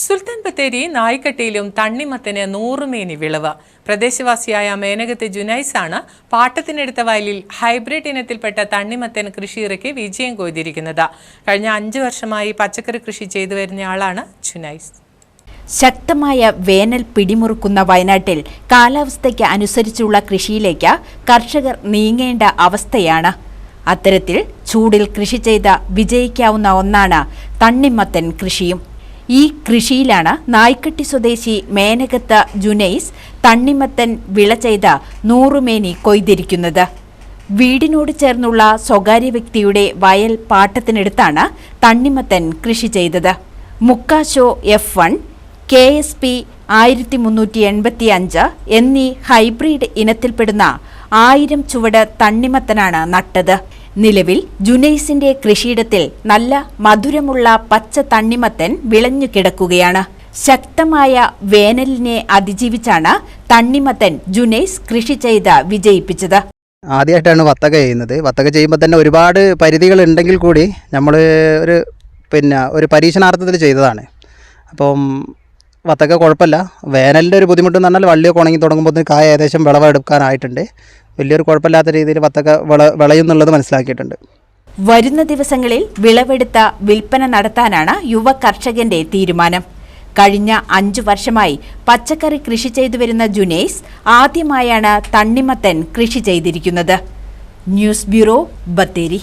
സുൽത്താൻ ബത്തേരി നായിക്കട്ടിയിലും തണ്ണിമത്തിന് നൂറുമേനി വിളവ്. പ്രദേശവാസിയായ മേനകത്തെ ജുനൈസാണ് പാട്ടത്തിനെടുത്ത വയലിൽ ഹൈബ്രിഡ് ഇനത്തിൽപ്പെട്ട തണ്ണിമത്തൻ കൃഷിയിറക്കി വിജയം കൊയ്തിരിക്കുന്നത്. കഴിഞ്ഞ അഞ്ചു വർഷമായി പച്ചക്കറി കൃഷി ചെയ്തു വരുന്നയാളാണ് ജുനൈസ്. ശക്തമായ വേനൽ പിടിമുറുക്കുന്ന വയനാട്ടിൽ കാലാവസ്ഥയ്ക്ക് അനുസരിച്ചുള്ള കൃഷിയിലേക്ക് കർഷകർ നീങ്ങേണ്ട അവസ്ഥയാണ്. അത്തരത്തിൽ ചൂടിൽ കൃഷി ചെയ്ത വിജയിക്കാവുന്ന ഒന്നാണ് തണ്ണിമത്തൻ കൃഷിയും. ഈ കൃഷിയിലാണ് നായ്ക്കട്ടി സ്വദേശി മേനകത്ത് ജുനൈസ് തണ്ണിമത്തൻ വിള ചെയ്ത നൂറുമേനി കൊയ്തിരിക്കുന്നത്. വീടിനോട് ചേർന്നുള്ള സ്വകാര്യ വ്യക്തിയുടെ വയൽ പാട്ടത്തിനെടുത്താണ് തണ്ണിമത്തൻ കൃഷി ചെയ്തത്. മുക്കാശോ F one K S P ആയിരത്തി മുന്നൂറ്റി എൺപത്തി അഞ്ച് എന്നീ ഹൈബ്രിഡ് ഇനത്തിൽപ്പെടുന്ന ആയിരം ചുവട് തണ്ണിമത്തനാണ് നട്ടത്. നിലവിൽ ജുനൈസിന്റെ കൃഷിയിടത്തിൽ നല്ല മധുരമുള്ള പച്ച തണ്ണിമത്തൻ വിളഞ്ഞു കിടക്കുകയാണ്. ശക്തമായ വേനലിനെ അതിജീവിച്ചാണ് തണ്ണിമത്തൻ ജുനൈസ് കൃഷി ചെയ്ത് വിജയിപ്പിച്ചത്. ആദ്യമായിട്ടാണ് വത്തക ചെയ്യുന്നത്. വത്തക ചെയ്യുമ്പോൾ തന്നെ ഒരുപാട് പരിധികൾ ഉണ്ടെങ്കിൽ കൂടി നമ്മൾ ഒരു പിന്നെ ഒരു പരീക്ഷണാർത്ഥത്തിൽ ചെയ്തതാണ്. അപ്പം വത്തക കുഴപ്പമില്ല. വേനലിന്റെ ഒരു ബുദ്ധിമുട്ടെന്ന് പറഞ്ഞാൽ വള്ളിയൊക്കെ ഉണങ്ങി തുടങ്ങുമ്പോൾ കായ ഏകദേശം വിളവെടുക്കാനായിട്ടുണ്ട്. വലിയൊരു കുഴപ്പമില്ലാത്ത രീതിയിൽ വത്തക്ക വിള വിളയുന്നുള്ളത് മനസ്സിലാക്കിയിട്ടുണ്ട്. വരുന്ന ദിവസങ്ങളിൽ വിളവെടുത്ത വിൽപ്പന നടത്താനാണ് യുവ കർഷകന്റെ തീരുമാനം. കഴിഞ്ഞ അഞ്ചു വർഷമായി പച്ചക്കറി കൃഷി ചെയ്തു വരുന്ന ജുനൈസ് ആദ്യമായാണ് തണ്ണിമത്തൻ കൃഷി ചെയ്തിരിക്കുന്നത്. News bureau Bathery.